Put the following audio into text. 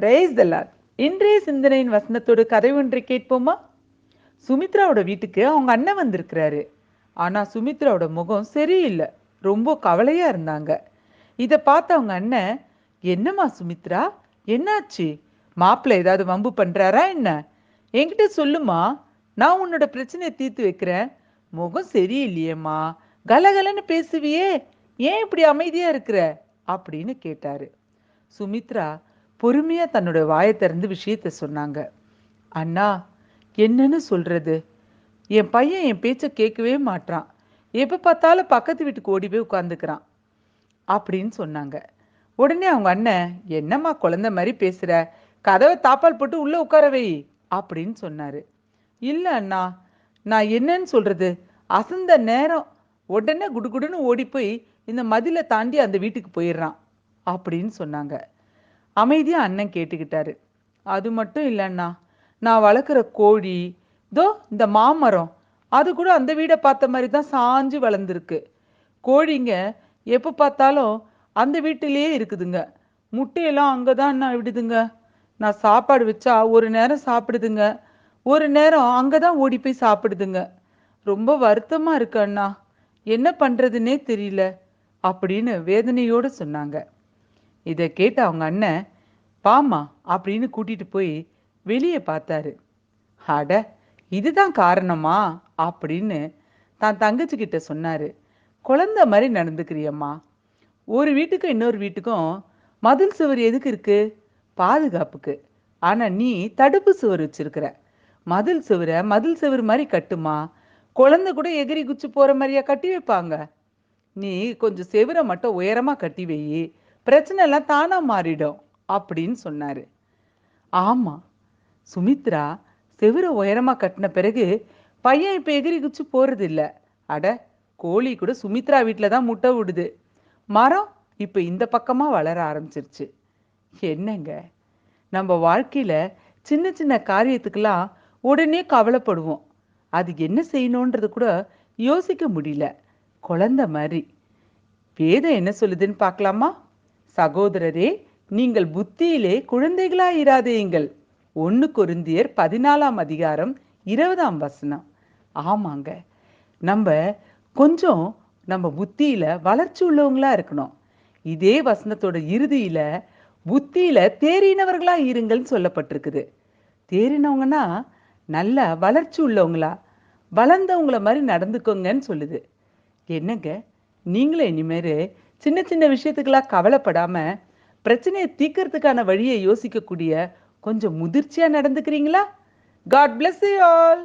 Price தல்லாத் இன்றைய சிந்தனையின் வசனத்தோடு கதை ஒன்றை கேட்போமா? சுமித்ராவோட வீட்டுக்கு அவங்க அண்ணன் வந்திருக்கிறாரு. ஆனால் சுமித்ராவோட முகம் சரியில்லை. ரொம்ப கவலையாக இருந்தாங்க. இதை பார்த்த அவங்க அண்ணன் என்னம்மா சுமித்ரா? என்னாச்சு? மாப்பிள்ளை ஏதாவது வம்பு பண்ணுறாரா என்ன? என்கிட்ட சொல்லுமா? நான் உன்னோட பிரச்சனையை தீர்த்து வைக்கிறேன். முகம் சரியில்லையேம்மா. கலகலன்னு பேசுவியே. ஏன் இப்படி அமைதியாக இருக்கிற? அப்படின்னு கேட்டாரு. சுமித்ரா பொறுமையாக தன்னோட வாயை திறந்து விஷயத்த சொன்னாங்க. அண்ணா என்னன்னு சொல்கிறது என் பையன் என் பேச்சை கேட்கவே மாட்றான். எப்போ பார்த்தாலும் பக்கத்து வீட்டுக்கு ஓடி போய் உட்காந்துக்கிறான் அப்படின்னு சொன்னாங்க. உடனே அவங்க அண்ணன் என்னம்மா குழந்தை மாதிரி பேசுகிற கதவை தாப்பால் போட்டு உள்ளே உட்கார வை. அப்படின்னு சொன்னார். இல்லை அண்ணா நான் என்னன்னு சொல்கிறது அசந்த நேரம். உடனே குடுகுடுன்னு ஓடி போய் இந்த மதிலை தாண்டி அந்த வீட்டுக்கு போயிடுறான். அப்படின்னு சொன்னாங்க. அமைதியாக அண்ணன் கேட்டுக்கிட்டாரு. அது மட்டும் இல்லைண்ணா நான் வளர்க்குற கோழி தோ இந்த மாமரம் அது கூட அந்த வீடை பார்த்த மாதிரி தான் சாஞ்சு வளர்ந்துருக்கு. கோழிங்க எப்போ பார்த்தாலும் அந்த வீட்டிலேயே இருக்குதுங்க. முட்டையெல்லாம் அங்கே தான் அண்ணா விடுதுங்க. நான் சாப்பாடு வச்சா ஒரு நேரம் சாப்பிடுதுங்க. ஒரு நேரம் அங்கே தான் ஓடி போய் சாப்பிடுதுங்க. ரொம்ப வருத்தமாக இருக்கு அண்ணா. என்ன பண்ணுறதுன்னே தெரியல அப்படின்னு வேதனையோடு சொன்னாங்க. இதை கேட்ட அவங்க அண்ணன் பாமா அப்படின்னு கூட்டிட்டு போய் வெளியே பார்த்தாரு. அட இதுதான் காரணமா? அப்படின்னு தான் தங்கச்சிக்கிட்ட சொன்னாரு. குழந்தை மாதிரி நடந்துக்கிறியம்மா. ஒரு வீட்டுக்கும் இன்னொரு வீட்டுக்கும் மதில் சுவர் எதுக்கு இருக்கு? பாதுகாப்புக்கு. ஆனா நீ தடுப்பு சுவர் வச்சிருக்கிற. மதில் சுவரை மதில் சுவர் மாதிரி கட்டுமா? குழந்தை கூட எகிரி குச்சி போற மாதிரியா கட்டி வைப்பாங்க. நீ கொஞ்சம் செவரை மட்டும் உயரமா கட்டி வை. பிரச்சனை எல்லாம் தானா மாறிடும் அப்படின்னு சொன்னாரு. ஆமா சுமித்ரா செவரை உயரமா கட்டின பிறகு பையன் இப்ப எகிரி குச்சி போறது இல்ல அட கோழி கூட சுமித்ரா வீட்டில் தான் முட்டை விடுது. மரம் இப்ப இந்த பக்கமா வளர ஆரம்பிச்சிருச்சு. என்னங்க நம்ம வாழ்க்கையில சின்ன சின்ன காரியத்துக்கெல்லாம் உடனே கவலைப்படுவோம். அது என்ன செய்யணுன்றது கூட யோசிக்க முடியல. குழந்தை மாதிரி. வேதம் என்ன சொல்லுதுன்னு பார்க்கலாமா? சகோதரரே நீங்கள் புத்தியிலே குழந்தைகளாயிராதேயுங்கள். ஒன்று கொருந்தியர் பதினாலாம் அதிகாரம் இருபதாம் வசனம். ஆமாங்க. நம்ம கொஞ்சம் நம்ம புத்தியில வளர்ச்சி உள்ளவங்களா இருக்கணும். இதே வசனத்தோட இறுதியில புத்தியில தேறினவர்களா இருங்கள்னு சொல்லப்பட்டிருக்குது. தேறினவங்கன்னா நல்ல வளர்ச்சி உள்ளவங்களா? வளர்ந்தவங்கள மாதிரி நடந்துக்கோங்கன்னு சொல்லுது. என்னங்க? நீங்களே இனிமேல் சின்ன சின்ன விஷயத்துக்கெல்லாம் கவலைப்படாம பிரச்சனையை தீக்கிறதுக்கான வழியை யோசிக்கக்கூடிய கொஞ்சம் முதிர்ச்சியா நடந்துக்கிறீங்களா? God bless you all